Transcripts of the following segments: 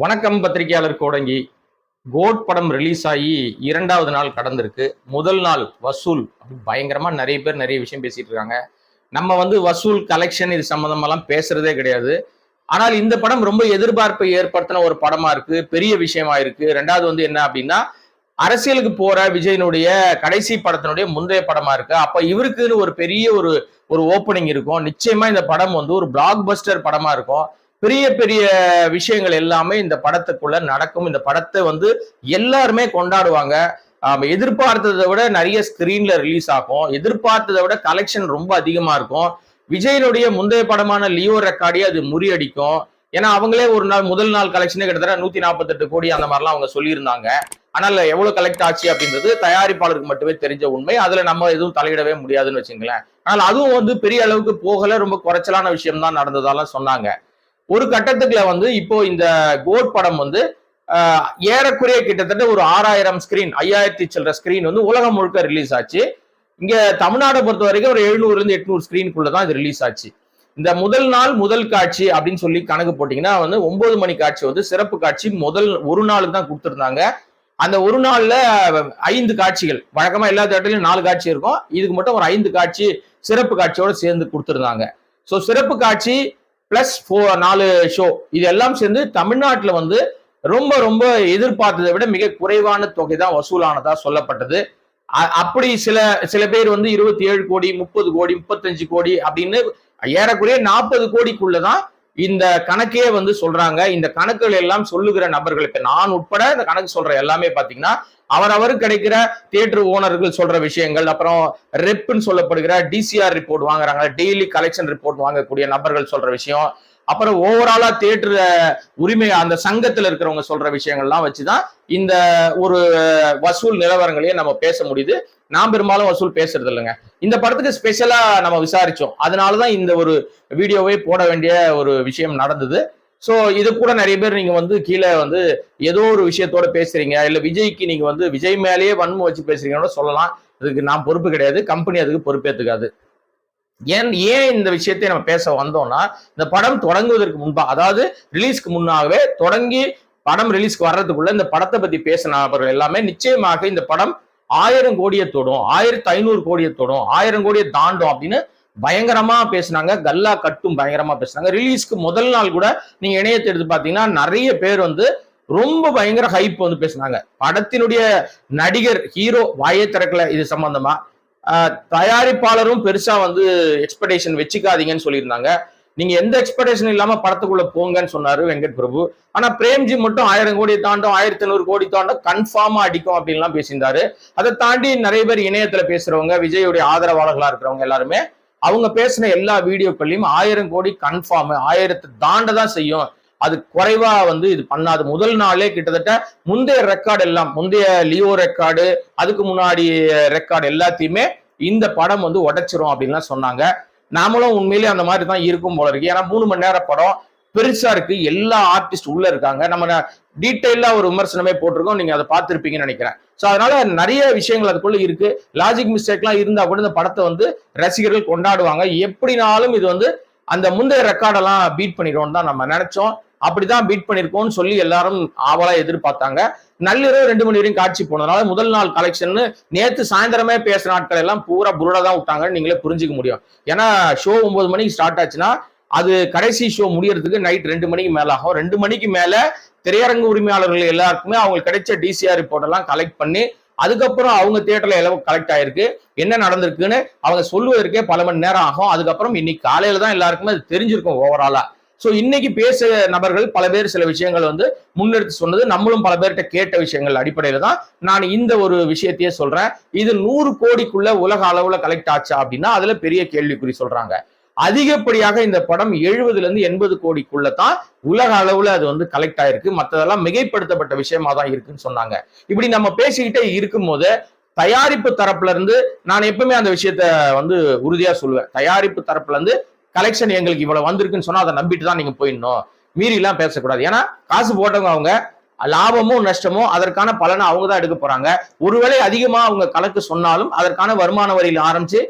வணக்கம் பத்திரிகையாளர் கோடங்கி. கோட் படம் ரிலீஸ் ஆகி இரண்டாவது நாள் கடந்திருக்கு. முதல் நாள் வசூல் அப்படி பயங்கரமா நிறைய பேர் நிறைய விஷயம் பேசிட்டு இருக்காங்க. நம்ம வந்து வசூல் கலெக்ஷன் இது சம்மந்தமெல்லாம் பேசுறதே கிடையாது. ஆனால் இந்த படம் ரொம்ப எதிர்பார்ப்பை ஏற்படுத்தின ஒரு படமா இருக்கு. பெரிய விஷயமா இருக்கு. ரெண்டாவது வந்து என்ன அப்படின்னா அரசியலுக்கு போற விஜயனுடைய கடைசி படத்தினுடைய முந்தைய படமா இருக்கு. அப்ப இவருக்குன்னு ஒரு பெரிய ஒரு ஒரு ஓப்பனிங் இருக்கும். நிச்சயமா இந்த படம் வந்து ஒரு பிளாக் பஸ்டர் படமா இருக்கும். பெரிய பெரிய விஷயங்கள் எல்லாமே இந்த படத்துக்குள்ள நடக்கும். இந்த படத்தை வந்து எல்லாருமே கொண்டாடுவாங்க. எதிர்பார்த்ததை விட நிறைய ஸ்கிரீன்ல ரிலீஸ் ஆகும். எதிர்பார்த்ததை விட கலெக்ஷன் ரொம்ப அதிகமா இருக்கும். விஜயனுடைய முந்தைய படமான லியோ ரெக்கார்டே அது முறியடிக்கும். ஏன்னா அவங்களே ஒரு நாள் முதல் நாள் கலெக்ஷனே கிட்டத்தட்ட நூத்தி நாற்பத்தெட்டு கோடி அந்த மாதிரிலாம் அவங்க சொல்லியிருந்தாங்க. ஆனால் எவ்வளவு கலெக்ட் ஆச்சு அப்படின்றது தயாரிப்பாளருக்கு மட்டுமே தெரிஞ்ச உண்மை. அதுல நம்ம எதுவும் தலையிடவே முடியாதுன்னு வச்சுங்களேன். ஆனால் அதுவும் வந்து பெரிய அளவுக்கு போகல. ரொம்ப குறைச்சலான விஷயம் தான் நடந்ததாலாம் சொன்னாங்க. ஒரு கட்டத்துக்குள்ள வந்து இப்போ இந்த கோட் படம் வந்து ஏறக்குறைய கிட்டத்தட்ட ஒரு ஆறாயிரம் ஸ்கிரீன் ஐயாயிரத்தி சில்லற ஸ்கிரீன் வந்து உலகம் முழுக்க ரிலீஸ் ஆச்சு. இங்க தமிழ்நாடை பொறுத்த வரைக்கும் ஒரு எழுநூறுலேருந்து எட்நூறு ஸ்கிரீனுக்குள்ள தான் இது ரிலீஸ் ஆச்சு. இந்த முதல் நாள் முதல் காட்சி அப்படின்னு சொல்லி கணக்கு போட்டிங்கன்னா வந்து ஒன்பது மணி காட்சி வந்து சிறப்பு காட்சி முதல் ஒரு நாளுக்கு தான் கொடுத்துருந்தாங்க. அந்த ஒரு நாள்ல ஐந்து காட்சிகள் வழக்கமா எல்லா தேட்டர்லயும் நாலு காட்சி இருக்கும். இதுக்கு மட்டும் ஒரு ஐந்து காட்சி சிறப்பு காட்சியோட சேர்ந்து கொடுத்துருந்தாங்க. ஸோ சிறப்பு காட்சி பிளஸ் ஃபோ நாலு ஷோ இது எல்லாம் சேர்ந்து தமிழ்நாட்டில் வந்து ரொம்ப ரொம்ப எதிர்பார்த்ததை விட மிக குறைவான தொகை தான் வசூலானதா சொல்லப்பட்டது. அ- அப்படி சில சில பேர் வந்து இருபத்தி ஏழு கோடி முப்பது கோடி முப்பத்தஞ்சு கோடி அப்படின்னு ஏறக்குறைய நாற்பது கோடிக்குள்ளதான் இந்த கணக்கே வந்து சொல்றாங்க. இந்த கணக்குகள் எல்லாம் சொல்லுகிற நபர்கள் இப்ப நான் உட்பட இந்த கணக்கு சொல்ற எல்லாமே பாத்தீங்கன்னா அவரவர் கிடைக்கிற தியேட்டர் ஓனர்கள் சொல்ற விஷயங்கள் அப்புறம் ரெப்னு சொல்லப்படுகிற டிசிஆர் ரிப்போர்ட் வாங்குறாங்க டெய்லி கலெக்ஷன் ரிப்போர்ட் வாங்கக்கூடிய நபர்கள் சொல்ற விஷயம். அப்புறம் ஓவராலா தியேட்டர் உரிமை அந்த சங்கத்துல இருக்கிறவங்க சொல்ற விஷயங்கள்லாம் வச்சுதான் இந்த ஒரு வசூல் நிலவரங்களையே நம்ம பேச முடியுது. நான் பெரும்பாலும் வசூல் பேசுறது இல்லைங்க. இந்த படத்துக்கு ஸ்பெஷலா நம்ம விசாரிச்சோம். அதனாலதான் இந்த ஒரு வீடியோவே போட வேண்டிய ஒரு விஷயம் நடந்தது. ஸோ இது கூட நிறைய பேர் நீங்க வந்து கீழே வந்து ஏதோ ஒரு விஷயத்தோட பேசுறீங்க. இல்ல விஜய்க்கு நீங்க வந்து விஜய் மேலேயே வன்மு வச்சு பேசுறீங்கன்னு சொல்லலாம். இதுக்கு நான் பொறுப்பு கிடையாது. கம்பெனி அதுக்கு பொறுப்பேத்துக்காது. ஏன் ஏன் இந்த விஷயத்தை நம்ம பேச வந்தோம்னா இந்த படம் தொடங்குவதற்கு முன்பாக அதாவது ரிலீஸ்க்கு முன்னாகவே தொடங்கி படம் ரிலீஸ்க்கு வர்றதுக்குள்ள இந்த படத்தை பத்தி பேசின அவர்கள் எல்லாமே நிச்சயமாக இந்த படம் ஆயிரம் கோடியை தொடும் ஆயிரத்தி ஐநூறு கோடியை தொடும் ஆயிரம் கோடியை தாண்டும் அப்படின்னு பயங்கரமா பேசினாங்க கல்லா கட்டும் பயங்கரமா பேசுனாங்க. ரிலீஸ்க்கு முதல் நாள் கூட நீங்க இணையத்தை எடுத்து பாத்தீங்கன்னா நிறைய பேர் வந்து ரொம்ப பயங்கர ஹைப் வந்து பேசுனாங்க. படத்தினுடைய நடிகர் ஹீரோ வாயை திறக்கல இது சம்பந்தமா. தயாரிப்பாளரும் பெருசா வந்து எக்ஸ்பெக்டேஷன் வச்சுக்காதீங்கன்னு சொல்லியிருந்தாங்க. நீங்க எந்த எக்ஸ்பெக்டேஷன் இல்லாம படத்துக்குள்ள போங்கன்னு சொன்னாரு வெங்கட் பிரபு. ஆனா பிரேம்ஜி மட்டும் ஆயிரம் கோடி தாண்டும் ஆயிரத்தி ஐநூறு கோடி தாண்டும் கன்ஃபார்மா அடிக்கும் அப்படின்லாம் பேசியிருந்தாரு. அதை தாண்டி நிறைய பேர் இணையத்துல பேசுறவங்க விஜயுடைய ஆதரவாளர்களா இருக்கிறவங்க எல்லாருமே அவங்க பேசின எல்லா வீடியோக்கள்லையும் ஆயிரம் கோடி கன்ஃபார்ம் ஆயிரத்தை தாண்டதான் செய்யும். அது குறைவா வந்து இது பண்ணாது. முதல் நாளே கிட்டத்தட்ட முந்தைய ரெக்கார்டு எல்லாம் முந்தைய லியோ ரெக்கார்டு அதுக்கு முன்னாடி ரெக்கார்டு எல்லாத்தையுமே இந்த படம் வந்து உடைச்சிரும் அப்படின்லாம் சொன்னாங்க. நாமளும் உண்மையிலேயே அந்த மாதிரி தான் இருக்கும் போல இருக்கு. ஏன்னா மூணு மணி நேரம் படம் பெருசா இருக்கு. எல்லா ஆர்டிஸ்ட் உள்ள இருக்காங்க. நம்ம டீட்டெயிலா ஒரு விமர்சனமே போட்டிருக்கோம். நீங்க அதை பார்த்துருப்பீங்கன்னு நினைக்கிறேன். ஸோ அதனால நிறைய விஷயங்கள் அதுக்குள்ள இருக்கு. லாஜிக் மிஸ்டேக்லாம் இருந்தா கூட இந்த படத்தை வந்து ரசிகர்கள் கொண்டாடுவாங்க. எப்படினாலும் இது வந்து அந்த முந்தைய ரெக்கார்டெல்லாம் பீட் பண்ணிடுவோம் தான் நம்ம நினைச்சோம். அப்படிதான் பீட் பண்ணிருக்கோம்னு சொல்லி எல்லாரும் ஆவலா எதிர்பார்த்தாங்க. நள்ளிரவு ரெண்டு மணி வரையும் காட்சி போனதுனால முதல் நாள் கலெக்ஷன் நேத்து சாயந்தரமே பேசுற நாட்கள் எல்லாம் பூரா புருடா தான் விட்டாங்கன்னு நீங்களே புரிஞ்சுக்க முடியும். ஏன்னா ஷோ ஒன்பது மணிக்கு ஸ்டார்ட் ஆச்சுன்னா அது கடைசி ஷோ முடியறதுக்கு நைட் ரெண்டு மணிக்கு மேல ஆகும் ரெண்டு மணிக்கு மேல திரையரங்கு உரிமையாளர்கள் எல்லாருக்குமே அவங்களுக்கு கிடைச்ச டிசிஆர் ரிப்போர்ட் எல்லாம் கலெக்ட் பண்ணி அதுக்கப்புறம் அவங்க தியேட்டர்ல எல்லாம் கலெக்ட் ஆயிருக்கு. என்ன நடந்திருக்குன்னு அவங்க சொல்லுவதற்கே பல மணி நேரம் ஆகும். அதுக்கப்புறம் இன்னைக்கு காலையில தான் எல்லாருக்குமே அது தெரிஞ்சிருக்கும் ஓவராலா சோ இன்னைக்கு பேச நபர்கள் பல பேர் சில விஷயங்கள் வந்து முன்னெடுத்து சொன்னது நம்மளும் பல பேர்கிட்ட கேட்ட விஷயங்கள் அடிப்படையில தான் நான் இந்த ஒரு விஷயத்தையே சொல்றேன். இது நூறு கோடிக்குள்ள உலக அளவுல கலெக்ட் ஆச்சா அப்படின்னா அதுல பெரிய கேள்விக்குறி சொல்றாங்க. அதிகப்படியாக இந்த படம் எழுபதுல இருந்து எண்பது கோடிக்குள்ள தான் உலக அளவுல அது வந்து கலெக்ட் ஆயிருக்கு. மற்றதெல்லாம் மிகைப்படுத்தப்பட்ட விஷயமா தான் இருக்குன்னு சொன்னாங்க. இப்படி நம்ம பேசிக்கிட்டே இருக்கும்போது தயாரிப்பு தரப்புல இருந்து நான் எப்பவுமே அந்த விஷயத்த வந்து உறுதியா சொல்லுவேன். தயாரிப்பு தரப்புல இருந்து கலெக்ஷன் எங்களுக்கு இவ்வளவு வந்திருக்குன்னு சொன்னா அதை நம்பிட்டு தான் நீங்க போயிடணும். மீறி எல்லாம் பேசக்கூடாது. ஏன்னா காசு போட்டவங்க அவங்க லாபமோ நஷ்டமோ அதற்கான பலனை அவங்க தான் எடுக்க போறாங்க. ஒருவேளை அதிகமா அவங்க கணக்கு சொன்னாலும் அதற்கான வருமான வரியில் ஆரம்பிச்சு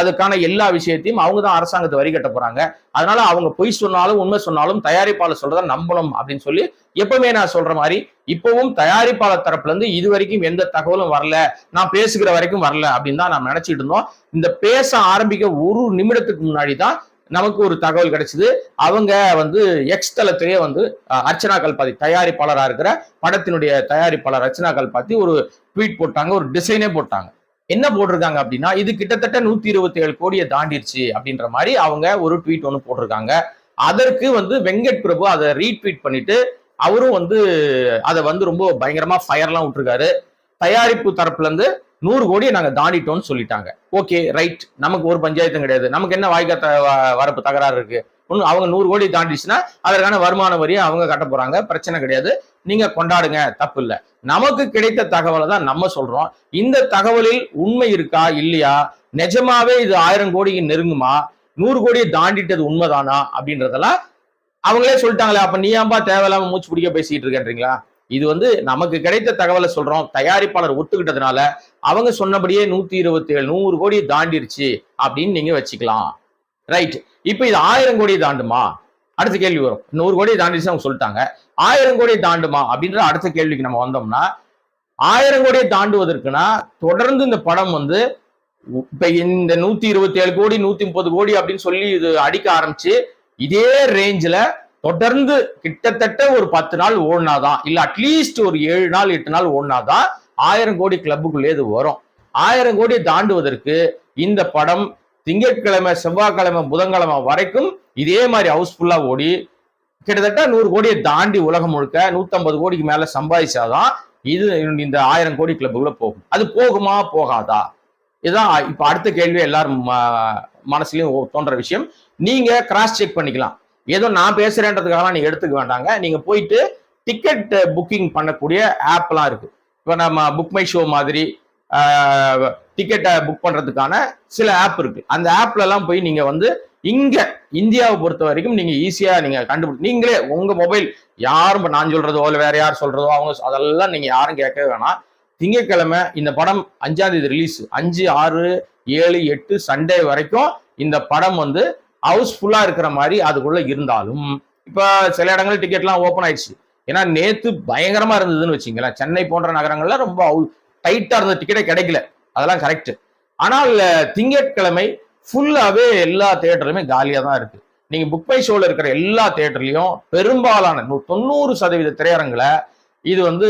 அதுக்கான எல்லா விஷயத்தையும் அவங்க தான் அரசாங்கத்தை வரி கட்ட போறாங்க. அதனால அவங்க பொய் சொன்னாலும் உண்மை சொன்னாலும் தயாரிப்பாளர் சொல்றத நம்பணும் அப்படின்னு சொல்லி எப்பவுமே நான் சொல்ற மாதிரி இப்பவும் தயாரிப்பாளர் தரப்புல இருந்து இது வரைக்கும் எந்த தகவலும் வரல நான் பேசுகிற வரைக்கும் வரல அப்படின்னு தான் நான் நினைச்சிட்டு இருந்தோம். இந்த பேச ஆரம்பிக்க ஒரு நிமிடத்துக்கு முன்னாடி தான் நமக்கு ஒரு தகவல் கிடைச்சது. அவங்க வந்து எக்ஸ் தளத்திலேயே வந்து அர்ச்சனா கல்பாதி தயாரிப்பாளராக இருக்கிற படத்தினுடைய தயாரிப்பாளர் அர்ச்சனா கல்பாத்தி ஒரு ட்வீட் போட்டாங்க ஒரு டிசைனே போட்டாங்க. என்ன போட்டிருக்காங்க அப்படின்னா இது கிட்டத்தட்ட நூத்தி இருபத்தி ஏழு கோடியை தாண்டிடுச்சு அப்படின்ற மாதிரி அவங்க ஒரு ட்வீட் ஒன்று போட்டிருக்காங்க. அதற்கு வந்து வெங்கட் பிரபு அதை ரீட்வீட் பண்ணிட்டு அவரும் வந்து அதை வந்து ரொம்ப பயங்கரமா ஃபயர்லாம் விட்டுருக்காரு. தயாரிப்பு தரப்புல இருந்து நூறு கோடியை நாங்க தாண்டிட்டோம்னு சொல்லிட்டாங்க. ஓகே ரைட் நமக்கு ஒரு பஞ்சாயத்தும் கிடையாது. நமக்கு என்ன வாய்க்கா த- வரப்பு தகராறு இருக்கு? அவங்க நூறு கோடி தாண்டிச்சுன்னா அதற்கான வருமான வரியை அவங்க கட்ட போறாங்க. பிரச்சனை கிடையாது. நீங்க கொண்டாடுங்க. தப்பு இல்லை. நமக்கு கிடைத்த தகவலை தான் நம்ம சொல்றோம். இந்த தகவலில் உண்மை இருக்கா? இல்லையா? நிஜமாவே இது ஆயிரம் கோடிக்கு நெருங்குமா? நூறு கோடியை தாண்டிட்டது உண்மைதானா? அப்படின்றதெல்லாம் அவங்களே சொல்லிட்டாங்களே. அப்ப நீ ஏன்பா தேவையில்லாம மூச்சு பிடிக்க பேசிட்டு இருக்கேன்றீங்களா? இது வந்து நமக்கு கிடைத்த தகவலை சொல்றோம். தயாரிப்பாளர் ஒத்துக்கிட்டதுனால அவங்க சொன்னபடியே நூத்தி இருபத்தி ஏழு நூறு கோடி தாண்டிருச்சு அப்படின்னு நீங்க வச்சுக்கலாம். ரைட் இப்போ இது ஆயிரம் கோடியை தாண்டுமா? அடுத்த கேள்வி வரும். நூறு கோடியை தாண்டிச்சு அவங்க சொல்லிட்டாங்க. ஆயிரம் கோடியை தாண்டுமா? அப்படின்ற அடுத்த கேள்விக்கு நம்ம வந்தோம்னா ஆயிரம் கோடியை தாண்டுவதற்குனா தொடர்ந்து இந்த படம் வந்து இப்ப இந்த நூத்தி இருபத்தி ஏழு கோடி நூத்தி முப்பது கோடி அப்படின்னு சொல்லி இது அடிக்க ஆரம்பிச்சு இதே ரேஞ்சில் தொடர்ந்து கிட்டத்தட்ட ஒரு பத்து நாள் ஓடினாதான் இல்லை அட்லீஸ்ட் ஒரு ஏழு நாள் எட்டு நாள் ஓடினாதான் ஆயிரம் கோடி கிளப்புக்குள்ளே இது வரும். ஆயிரம் கோடி தாண்டுவதற்கு இந்த படம் திங்கட்கிழமை செவ்வாய்க்கிழமை புதன்கிழமை வரைக்கும் இதே மாதிரி ஹவுஸ்ஃபுல்லா ஓடி கிட்டத்தட்ட நூறு கோடியை தாண்டி உலகம் முழுக்க நூத்தம்பது கோடிக்கு மேல சம்பாதிச்சாதான் இது இந்த ஆயிரம் கோடி கிளப்புக்குள்ள போகும். அது போகுமா போகாதா? இதுதான் இப்ப அடுத்த கேள்வி எல்லாரும் ம- மனசுலயும் ஓ- தோன்ற விஷயம். நீங்க கிராஸ் செக் பண்ணிக்கலாம். ஏதோ நான் பேசுறேன்றதுக்காக நீங்க எடுத்துக்க வேண்டாங்க. நீங்க போயிட்டு டிக்கெட் புக்கிங் பண்ணக்கூடிய ஆப்லாம் இருக்கு. இப்போ நம்ம புக் மை ஷோ மாதிரி டிக்கெட்டை புக் பண்ணுறதுக்கான சில ஆப் இருக்கு. அந்த ஆப்லலாம் போய் நீங்கள் வந்து இங்கே இந்தியாவை பொறுத்த வரைக்கும் நீங்கள் ஈஸியாக நீங்கள் கண்டுபிடி நீங்களே உங்கள் மொபைல் யாரும் நான் சொல்கிறதோ இல்லை வேற யார் சொல்றதோ அவங்க அதெல்லாம் நீங்கள் யாரும் கேட்கவே வேணாம். திங்கட்கிழமை இந்த படம் அஞ்சாம் தேதி ரிலீஸ் அஞ்சு ஆறு ஏழு எட்டு சண்டே வரைக்கும் இந்த படம் வந்து ஹவுஸ்ஃபுல்லா இருக்கிற மாதிரி அதுக்குள்ள இருந்தாலும் இப்போ சில இடங்கள் டிக்கெட்லாம் ஓப்பன் ஆயிடுச்சு. ஏன்னா நேத்து பயங்கரமா இருந்ததுன்னு வச்சுங்களேன். சென்னை போன்ற நகரங்கள்ல ரொம்ப டைட்டா இருந்த டிக்கெட்டே கிடைக்கல. அதெல்லாம் கரெக்ட் ஆனால் திங்கட்கிழமை ஃபுல்லாவே எல்லா தேட்டருமே காலியா தான் இருக்கு. நீங்க புக் பை ஷோல இருக்கிற எல்லா தேட்டர்லயும் பெரும்பாலான நூ- தொண்ணூறு சதவீத திரையரங்களை இது வந்து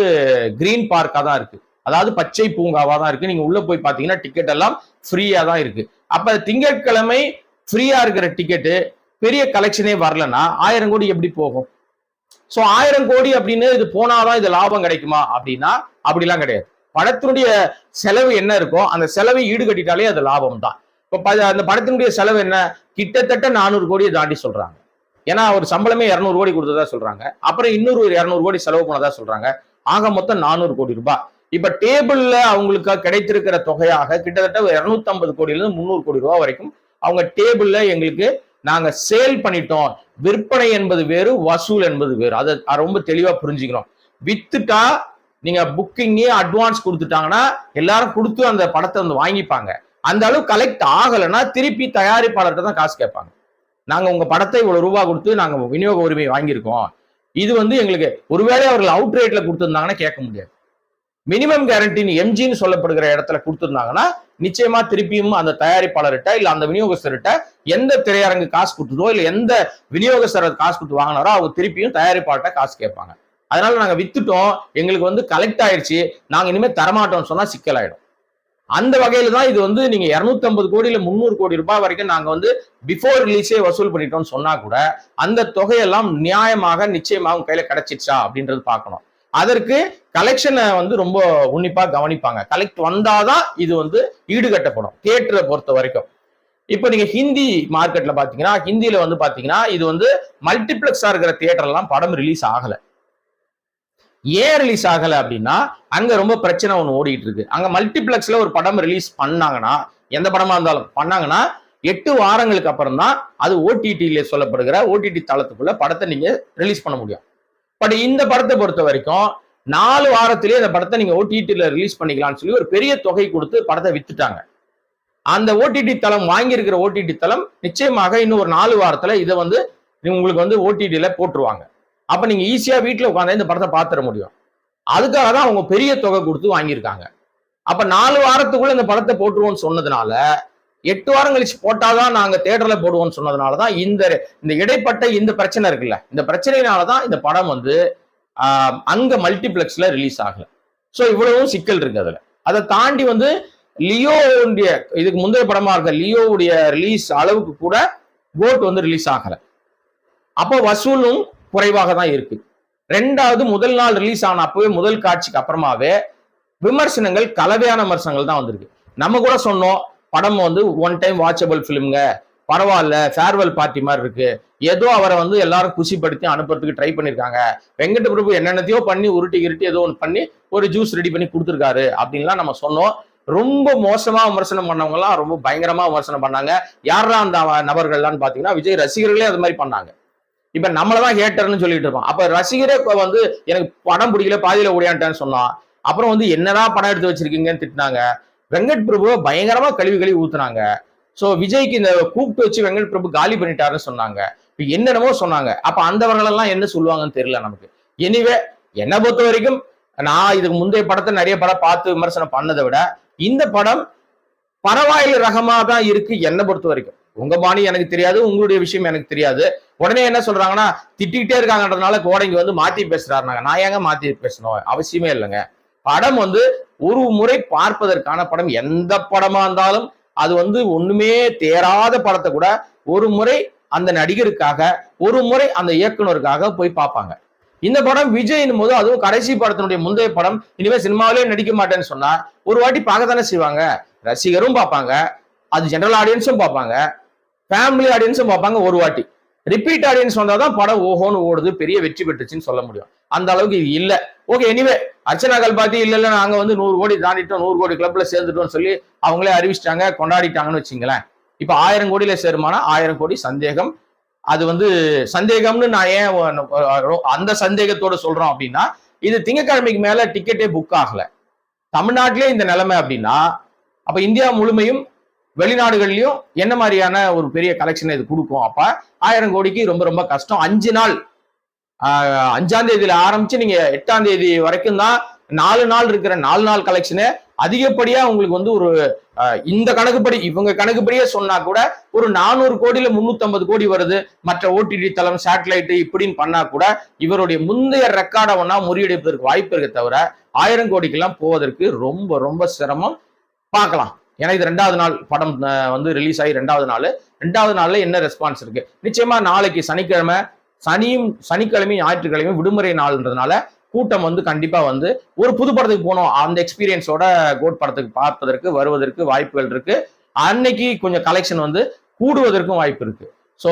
கிரீன் பார்க்கா தான் இருக்கு. அதாவது பச்சை பூங்காவா தான் இருக்கு. நீங்க உள்ள போய் பாத்தீங்கன்னா டிக்கெட் எல்லாம் ஃப்ரீயா தான் இருக்கு. அப்ப திங்கட்கிழமை ஃப்ரீயா இருக்கிற டிக்கெட்டு பெரிய கலெக்ஷனே வரலன்னா ஆயிரம் கோடி எப்படி போகும்? சோ ஆயிரம் கோடி அப்படின்னு இது போனாதான் இது லாபம் கிடைக்குமா? அப்படின்னா அப்படிலாம் கிடையாது. படத்தினுடைய செலவு என்ன இருக்கோ அந்த செலவை ஈடுகட்டிட்டாலே அது லாபம் தான் இப்போ அந்த படத்தினுடைய செலவு என்ன? கிட்டத்தட்ட நானூறு கோடியை தாண்டி சொல்றாங்க. ஏன்னா அவர் சம்பளமே இரநூறு கோடி கொடுத்ததா சொல்றாங்க. அப்புறம் இன்னொரு ஒரு இரநூறு கோடி செலவு பண்ணதா சொல்றாங்க. ஆக மொத்தம் நானூறு கோடி ரூபாய். இப்ப டேபிள்ல அவங்களுக்கு கிடைத்திருக்கிற தொகையாக கிட்டத்தட்ட இருநூத்தி ஐம்பது கோடியிலிருந்து முந்நூறு கோடி ரூபாய் வரைக்கும் அவங்க டேபிள்ல எங்களுக்கு நாங்க சேல் பண்ணிட்டோம். விற்பனை என்பது வேறு வசூல் என்பது வேறு. அதை அதை ரொம்ப தெளிவா புரிஞ்சுக்கிறோம். வித்துட்டா நீங்க புக்கிங்கே அட்வான்ஸ் கொடுத்துட்டாங்கன்னா எல்லாரும் கொடுத்து அந்த படத்தை வந்து வாங்கிப்பாங்க. அந்த அளவு கலெக்ட் ஆகலைன்னா திருப்பி தயாரிப்பாளர்கிட்ட தான் காசு கேட்பாங்க. நாங்கள் உங்கள் படத்தை இவ்வளோ ரூபா கொடுத்து நாங்கள் விநியோக உரிமை வாங்கியிருக்கோம். இது வந்து எங்களுக்கு ஒருவேளை அவர்கள் அவுட் ரேட்ல கொடுத்துருந்தாங்கன்னா கேட்க முடியாது. மினிமம் கேரண்டின்னு எம்ஜின்னு சொல்லப்படுகிற இடத்துல கொடுத்துருந்தாங்கன்னா நிச்சயமா திருப்பியும் அந்த தயாரிப்பாளர்கிட்ட இல்லை அந்த விநியோகஸ்தர்கிட்ட எந்த திரையரங்கு காசு கொடுத்ததோ இல்லை எந்த விநியோகஸ்தர் காசு கொடுத்து வாங்கினாரோ அவங்க திருப்பியும் தயாரிப்பாளர்கிட்ட காசு கேட்பாங்க. அதனால நாங்க வித்துட்டோம். எங்களுக்கு வந்து கலெக்ட் ஆயிடுச்சு. நாங்க இனிமே தரமாட்டோம்னு சொன்னா சிக்கலாயிடும். அந்த வகையில தான் இது வந்து நீங்க 250 ஐம்பது கோடியில முந்நூறு கோடி ரூபாய் வரைக்கும் நாங்க வந்து பிஃபோர் ரிலீஸே வசூல் பண்ணிட்டோம்னு சொன்னா கூட அந்த தொகையெல்லாம் நியாயமாக நிச்சயமாக கையில கிடைச்சிச்சா அப்படின்றது பார்க்கணும். அதற்கு கலெக்ஷனை வந்து ரொம்ப உன்னிப்பா கவனிப்பாங்க. கலெக்ட் வந்தாதான் இது வந்து ஈடுகட்டப்படும். தியேட்டரை பொறுத்த வரைக்கும். இப்போ நீங்க ஹிந்தி மார்க்கெட்ல பாத்தீங்கன்னா ஹிந்தியில வந்து பாத்தீங்கன்னா இது வந்து மல்டிப்ளெக்ஸா இருக்கிற தியேட்டர்லாம் படம் ரிலீஸ் ஆகலை. ஏன் ரிலீஸ் ஆகலை அப்படின்னா அங்கே ரொம்ப பிரச்சனை ஒன்று ஓடிட்டு இருக்கு அங்கே மல்டிப்ளெக்ஸில் ஒரு படம் ரிலீஸ் பண்ணாங்கன்னா எந்த படமா இருந்தாலும் பண்ணாங்கன்னா எட்டு வாரங்களுக்கு அப்புறம் தான் அது ஓடிடியில சொல்லப்படுகிற ஓடிடி தளத்துக்குள்ள படத்தை நீங்கள் ரிலீஸ் பண்ண முடியும். பட் இந்த படத்தை பொறுத்த வரைக்கும் நாலு வாரத்திலேயே இந்த படத்தை நீங்கள் ஓடிடியில் ரிலீஸ் பண்ணிக்கலாம்னு சொல்லி ஒரு பெரிய தொகை கொடுத்து படத்தை வித்துட்டாங்க. அந்த ஓடிடி தளம் வாங்கியிருக்கிற ஓடிடி தளம் நிச்சயமாக இன்னும் ஒரு நாலு வாரத்தில் இதை வந்து உங்களுக்கு வந்து ஓடிடியில் போட்டுருவாங்க. அப்ப நீங்க ஈஸியா வீட்டுல உட்காந்து இந்த படத்தை பார்த்துட முடியும். அதுக்காக தான் அவங்க பெரிய தொகை கொடுத்து வாங்கியிருக்காங்க. அப்ப நாலு வாரத்துக்குள்ள இந்த படத்தை போட்டுருவோம்னு சொன்னதுனால எட்டு வாரம் கழிச்சு போட்டாதான் நாங்க தேட்டர்ல போடுவோம்னு சொன்னதுனாலதான் இந்த இந்த இடைப்பட்ட இந்த பிரச்சனை இருக்குல்ல இந்த பிரச்சனையினாலதான் இந்த படம் வந்து அங்க மல்டிபிளெக்ஸ்ல ரிலீஸ் ஆகல. ஸோ இவ்வளவும் சிக்கல் இருக்கு அதுல. அதை தாண்டி வந்து லியோவுடைய இதுக்கு முந்தைய படமா இருக்க லியோவுடைய ரிலீஸ் அளவுக்கு கூட கோட் வந்து ரிலீஸ் ஆகல. அப்போ வசூலும் குறைவாக தான் இருக்கு. ரெண்டாவது முதல் நாள் ரிலீஸ் ஆன அப்பவே முதல் காட்சிக்கு அப்புறமாவே விமர்சனங்கள் கலவையான விமர்சனங்கள் தான் வந்திருக்கு. நம்ம கூட சொன்னோம் படம் வந்து ஒன் டைம் வாட்சபிள் ஃபிலிம்ங்க பரவாயில்ல ஃபேர்வெல் பார்ட்டி மாதிரி இருக்கு. ஏதோ அவரை வந்து எல்லாரும் குஷிப்படுத்தி அனுப்புறதுக்கு ட்ரை பண்ணியிருக்காங்க வெங்கட பிரபு என்னென்னத்தையோ பண்ணி உருட்டி கிருட்டி ஏதோ ஒன்று பண்ணி ஒரு ஜூஸ் ரெடி பண்ணி கொடுத்துருக்காரு அப்படின்லாம் நம்ம சொன்னோம். ரொம்ப மோசமா விமர்சனம் பண்ணவங்கலாம் ரொம்ப பயங்கரமா விமர்சனம் பண்ணாங்க. யாரா அந்த நபர்கள்லாம் பாத்தீங்கன்னா விஜய் ரசிகர்களே அது மாதிரி பண்ணாங்க. இப்ப நம்மளதான் ஹேட்டர்னு சொல்லிட்டு இருப்போம் அப்ப ரசிகரே வந்து எனக்கு படம் பிடிக்கல பாதியில ஓடியான்ட்டான்னு சொன்னான். அப்புறம் வந்து என்னதான் படம் எடுத்து வச்சிருக்கீங்கன்னு திட்டினாங்க. வெங்கட் பிரபு பயங்கரமா கழுவி கழுவி ஊத்துனாங்க. சோ விஜய்க்கு இந்த கூப்பிட்டு வச்சு வெங்கட் பிரபு காலி பண்ணிட்டாருன்னு சொன்னாங்க. இப்ப என்னென்னமோ சொன்னாங்க. அப்ப அந்தவர்கள் எல்லாம் என்ன சொல்லுவாங்கன்னு தெரியல நமக்கு. எனிவே என்னை பொறுத்த வரைக்கும் நான் இதுக்கு முந்தைய படத்தை நிறைய படம் பார்த்து விமர்சனம் பண்ணதை விட இந்த படம் பரவாயில் ரகமாக தான் இருக்கு என்னை பொறுத்த வரைக்கும். உங்க பாணி எனக்கு தெரியாது உங்களுடைய விஷயம் எனக்கு தெரியாது. உடனே என்ன சொல்றாங்கன்னா திட்டிக்கிட்டே இருக்காங்கன்றதுனால கோடைங்க வந்து மாத்தி பேசுறாருனாங்க. நான் ஏங்க மாத்தி பேசணும்? அவசியமே இல்லைங்க. படம் வந்து ஒரு முறை பார்ப்பதற்கான படம் எந்த படமா இருந்தாலும் அது வந்து ஒண்ணுமே தேராத படத்தை கூட ஒரு முறை அந்த நடிகருக்காக ஒரு முறை அந்த இயக்குனருக்காக போய் பார்ப்பாங்க. இந்த படம் விஜயின் போது அதுவும் கடைசி படத்தினுடைய முந்தைய படம் இனிமேல் சினிமாவிலே நடிக்க மாட்டேன்னு சொன்னா ஒரு வாட்டி பார்க்க தானே செய்வாங்க. ரசிகரும் பார்ப்பாங்க. அது ஜெனரல் ஆடியன்ஸும் பார்ப்பாங்க. ஃபேமிலி ஆடியன்ஸும் பார்ப்பாங்க ஒரு வாட்டி. ரிப்பீட் ஆடியன்ஸ் வந்தால் தான் படம் ஓஹோன்னு ஓடுது பெரிய வெற்றி பெற்றுச்சுன்னு சொல்ல முடியும். அந்த அளவுக்கு இது இல்லை. ஓகே எனிவே அர்ச்சனா கல்பாத்தி இல்லை இல்லை நாங்க வந்து நூறு கோடி தாண்டிட்டோம் நூறு கோடி கிளப்ல சேர்ந்துட்டோம்னு சொல்லி அவங்களே அறிவிச்சிட்டாங்க கொண்டாடிட்டாங்கன்னு வச்சுங்களேன். இப்போ ஆயிரம் கோடியில சேருமானா ஆயிரம் கோடி சந்தேகம். அது வந்து சந்தேகம்னு நான் ஏன் அந்த சந்தேகத்தோட சொல்றோம் அப்படின்னா இது திங்கட்கிழமைக்கு மேல டிக்கெட்டே புக் ஆகல. தமிழ்நாட்டிலே இந்த நிலைமை அப்படின்னா அப்ப இந்தியா முழுமையும் வெளிநாடுகள்லயும் என்ன மாதிரியான ஒரு பெரிய கலெக்ஷன் இது கொடுக்கும்? அப்ப ஆயிரம் கோடிக்கு ரொம்ப ரொம்ப கஷ்டம். அஞ்சு நாள் ஆஹ் அஞ்சாம் தேதியில ஆரம்பிச்சு நீங்க எட்டாம் தேதி வரைக்கும் தான் நாலு நாள் இருக்கிற நாலு நாள் கலெக்ஷனு அதிகப்படியா உங்களுக்கு வந்து ஒரு இந்த கணக்குப்படி இவங்க கணக்குப்படியே சொன்னா கூட ஒரு நானூறு கோடியில முன்னூத்தி கோடி வருது. மற்ற ஓடிடி தளம் சேட்டலைட் இப்படின்னு பண்ணா கூட இவருடைய முந்தைய ரெக்கார்டை ஒன்னா முறியடிப்பதற்கு வாய்ப்பு இருக்க தவிர ஆயிரம் கோடிக்கெல்லாம் போவதற்கு ரொம்ப ரொம்ப சிரமம். பார்க்கலாம். ஏன்னா இது ரெண்டாவது நாள் படம் வந்து ரிலீஸ் ஆகி ரெண்டாவது நாள். ரெண்டாவது நாள்ல என்ன ரெஸ்பான்ஸ் இருக்கு? நிச்சயமா நாளைக்கு சனிக்கிழமை சனியும் சனிக்கிழமையும் ஞாயிற்றுக்கிழமையும் விடுமுறை நாள்ன்றதுனால கூட்டம் வந்து கண்டிப்பா வந்து ஒரு புது படத்துக்கு போனோம். அந்த எக்ஸ்பீரியன்ஸோட கோட் படத்துக்கு பார்ப்பதற்கு வருவதற்கு வாய்ப்புகள் இருக்கு. அன்னைக்கு கொஞ்சம் கலெக்ஷன் வந்து கூடுவதற்கும் வாய்ப்பு இருக்கு. ஸோ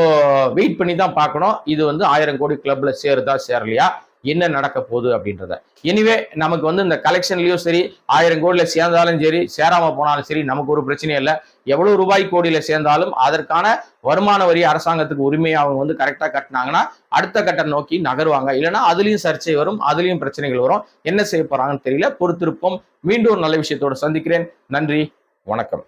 வெயிட் பண்ணி தான் பார்க்கணும். இது வந்து ஆயிரம் கோடி கிளப்ல சேருதா சேரலையா? என்ன நடக்க போகுது அப்படின்றத. எனிவே நமக்கு வந்து இந்த கலெக்ஷன்லயும் சரி ஆயிரம் கோடியில சேர்ந்தாலும் சரி சேராம போனாலும் சரி நமக்கு ஒரு பிரச்சனையும் இல்லை. எவ்வளவு ரூபாய் கோடியில சேர்ந்தாலும் அதற்கான வருமான வரி அரசாங்கத்துக்கு உரிமையை அவங்க வந்து கரெக்டா கட்டினாங்கன்னா அடுத்த கட்டம் நோக்கி நகருவாங்க. இல்லைன்னா அதுலயும் சர்ச்சை வரும் அதுலயும் பிரச்சனைகள் வரும். என்ன செய்ய போறாங்கன்னு தெரியல. பொறுத்திருப்போம். மீண்டும் ஒரு நல்ல விஷயத்தோட சந்திக்கிறேன். நன்றி. வணக்கம்.